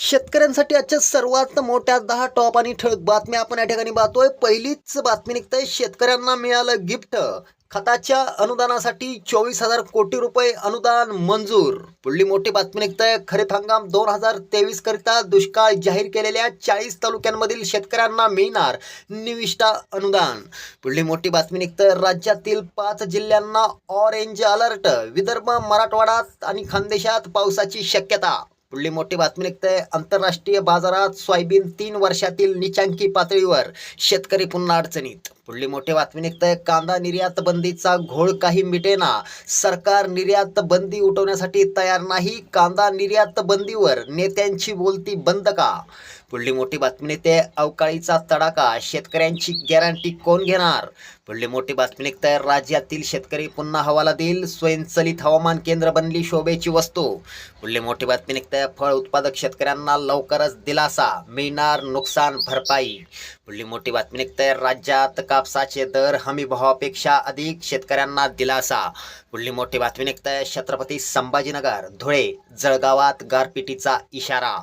शेतकऱ्यांसाठी आजच्या सर्वात मोठ्या दहा टॉप आणि ठळक बातम्या आपण या ठिकाणी पाहतोय. पहिलीच बातमी निघतंय शेतकऱ्यांना मिळालं गिफ्ट. खताच्या अनुदानासाठी चोवीस हजार कोटी रुपये अनुदान मंजूर. पुढली मोठी बातमी निघतंय. खरीप हंगाम दोन हजार तेवीस करिता दुष्काळ जाहीर केलेल्या चाळीस तालुक्यांमधील शेतकऱ्यांना मिळणार निविष्ठा अनुदान. पुढली मोठी बातमी निघतंय. राज्यातील पाच जिल्ह्यांना ऑरेंज अलर्ट विदर्भ मराठवाडा आणि खानदेशात पावसाची शक्यता. पुढली मोठी बातमी निघते. आंतरराष्ट्रीय बाजारात सोयाबीन तीन वर्षातील निचांकी पातळीवर शेतकरी पुन्हा अडचणीत. पुढली मोठी बातमी निघते. कांदा निर्यात बंदीचा घोळ काही मिटेना. सरकार निर्यात बंदी उठवण्यासाठी तयार नाही. कांदा निर्यात बंदीवर नेत्यांची बोलती बंद का? पुढली मोठी बातमी निघते. अवकाळीचा तडाखा. शेतकऱ्यांची गॅरंटी कोण घेणार? पुढली मोठी बातमी निघते राज्यातील शेतकरी पुन्हा हवाला देईल. स्वयंचलित हवामान केंद्र बनली शोभेची वस्तू. पुढली मोठी बातमी निघते फळ उत्पादक शेतकऱ्यांना लवकरच दिलासा. मिळणार नुकसान भरपाई. पुढली मोठी बातमी निघते राज्यात कापसाचे दर हमी भावापेक्षा अधिक शेतकऱ्यांना दिलासा. पुढली मोठी बातमी निघते छत्रपती संभाजीनगर धुळे जळगावात गारपिटीचा इशारा.